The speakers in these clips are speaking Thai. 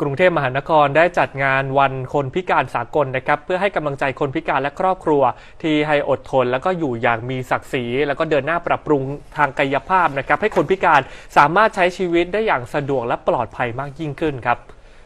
กรุงเทพมหานครได้จัดงานวันคนพิการสากลนะครับ เพื่อให้กำลังใจคนพิการและครอบครัว ที่ให้อดทน แล้วก็อยู่อย่างมีศักดิ์ศรีแล้วก็เดินหน้าปรับปรุงทางกายภาพนะครับ ให้คนพิการสามารถใช้ชีวิตได้อย่างสะดวกและปลอดภัยมากยิ่งขึ้นครับ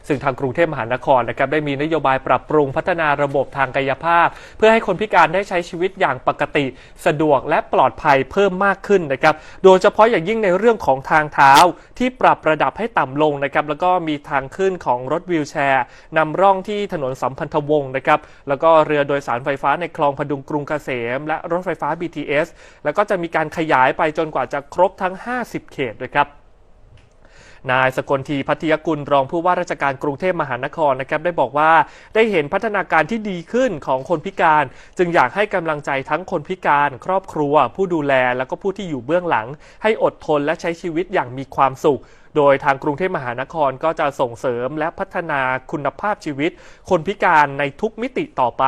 ซึ่งทางกรุงเทพมหานครนะครับได้มีนโยบายปรับปรุงพัฒนาระบบทางกายภาพ เพื่อให้คนพิการได้ใช้ชีวิตอย่างปกติ สะดวกและปลอดภัยเพิ่มมากขึ้นนะครับโดยเฉพาะอย่างยิ่งในเรื่องของทางเท้าที่ปรับระดับให้ต่ำลงนะครับแล้วก็มีทางขึ้นของรถวีลแชร์นำร่องที่ถนนสัมพันธวงศ์นะครับแล้วก็เรือโดยสารไฟฟ้าในคลองพดุงกรุงเกษม และรถไฟฟ้า BTS แล้วก็จะมีการขยายไปจนกว่าจะครบทั้ง 50 เขตด้วยครับ นายสกลทีพัทยกุลรองผู้ว่าราชการกรุงเทพมหานครนะครับได้บอกว่าได้เห็นพัฒนาการที่ดีขึ้นของคนพิการ จึงอยากให้กำลังใจทั้งคนพิการ ครอบครัว ผู้ดูแล แล้วก็ผู้ที่อยู่เบื้องหลัง ให้อดทนและใช้ชีวิตอย่างมีความสุขโดยทางกรุงเทพมหานครก็จะส่งเสริมและพัฒนาคุณภาพชีวิต คนพิการในทุกมิติต่อไป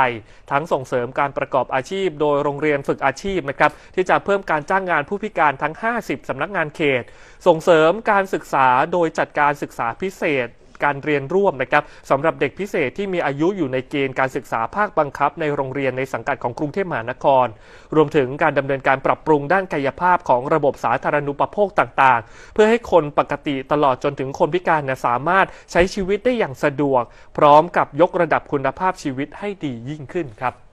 ทั้งส่งเสริมการประกอบอาชีพ โดยโรงเรียนฝึกอาชีพนะครับที่จะเพิ่มการจ้างงานผู้พิการทั้ง 50 สำนักงานเขต ส่งเสริมการศึกษาโดยจัดการศึกษาพิเศษ การเรียนร่วมนะครับสำหรับเด็กพิเศษที่มีอายุอยู่ในเกณฑ์การศึกษาภาคบังคับ ในโรงเรียนในสังกัดของกรุงเทพมหานคร รวมถึงการดำเนินการปรับปรุงด้านกายภาพของระบบสาธารณูปโภคต่างๆ เพื่อให้คนปกติตลอดจนถึงคนพิการนะสามารถใช้ชีวิตได้อย่างสะดวก พร้อมกับยกระดับคุณภาพชีวิตให้ดียิ่งขึ้นครับ